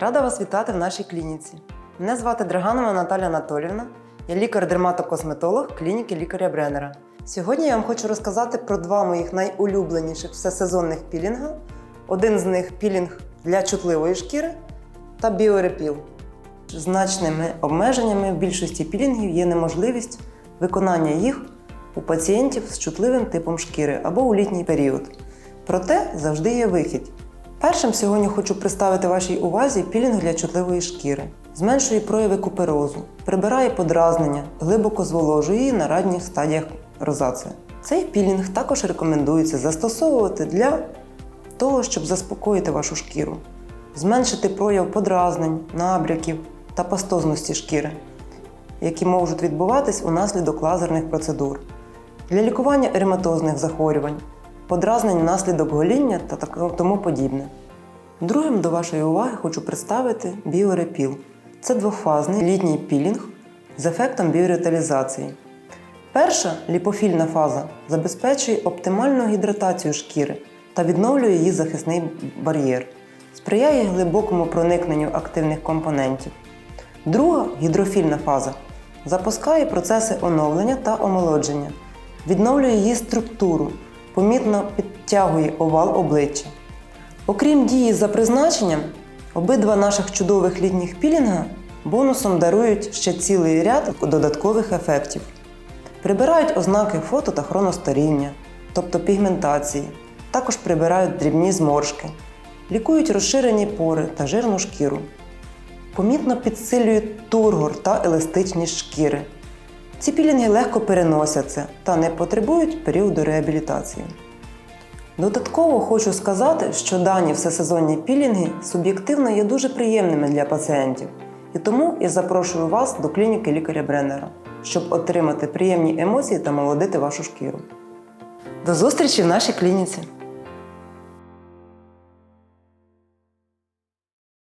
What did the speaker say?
Рада вас вітати в нашій клініці. Мене звати Драганова Наталя Анатолівна. Я лікар-дерматокосметолог клініки лікаря Бреннера. Сьогодні я вам хочу розказати про два моїх найулюбленіших всесезонних пілінга. Один з них пілінг для чутливої шкіри та біорепіл. Значними обмеженнями в більшості пілінгів є неможливість виконання їх у пацієнтів з чутливим типом шкіри або у літній період. Проте завжди є вихід. Першим сьогодні хочу представити вашій увазі пілінг для чутливої шкіри. Зменшує прояви куперозу, прибирає подразнення, глибоко зволожує її на ранніх стадіях розації. Цей пілінг також рекомендується застосовувати для того, щоб заспокоїти вашу шкіру, зменшити прояв подразнень, набряків та пастозності шкіри, які можуть відбуватись унаслідок лазерних процедур, для лікування ерматозних захворювань, подразнень внаслідок гоління та тому подібне. Другим до вашої уваги хочу представити біорепіл. Це двофазний літній пілінг з ефектом біореталізації. Перша ліпофільна фаза забезпечує оптимальну гідратацію шкіри та відновлює її захисний бар'єр, сприяє глибокому проникненню активних компонентів. Друга гідрофільна фаза запускає процеси оновлення та омолодження, відновлює її структуру, помітно підтягує овал обличчя. Окрім дії за призначенням, обидва наших чудових літніх пілінга бонусом дарують ще цілий ряд додаткових ефектів. Прибирають ознаки фото та хроностаріння, тобто пігментації, також прибирають дрібні зморшки, лікують розширені пори та жирну шкіру. Помітно підсилюють тургор та еластичність шкіри. Ці пілінги легко переносяться та не потребують періоду реабілітації. Додатково хочу сказати, що дані всесезонні пілінги суб'єктивно є дуже приємними для пацієнтів, і тому я запрошую вас до клініки лікаря Бреннера, щоб отримати приємні емоції та молодити вашу шкіру. До зустрічі в нашій клініці!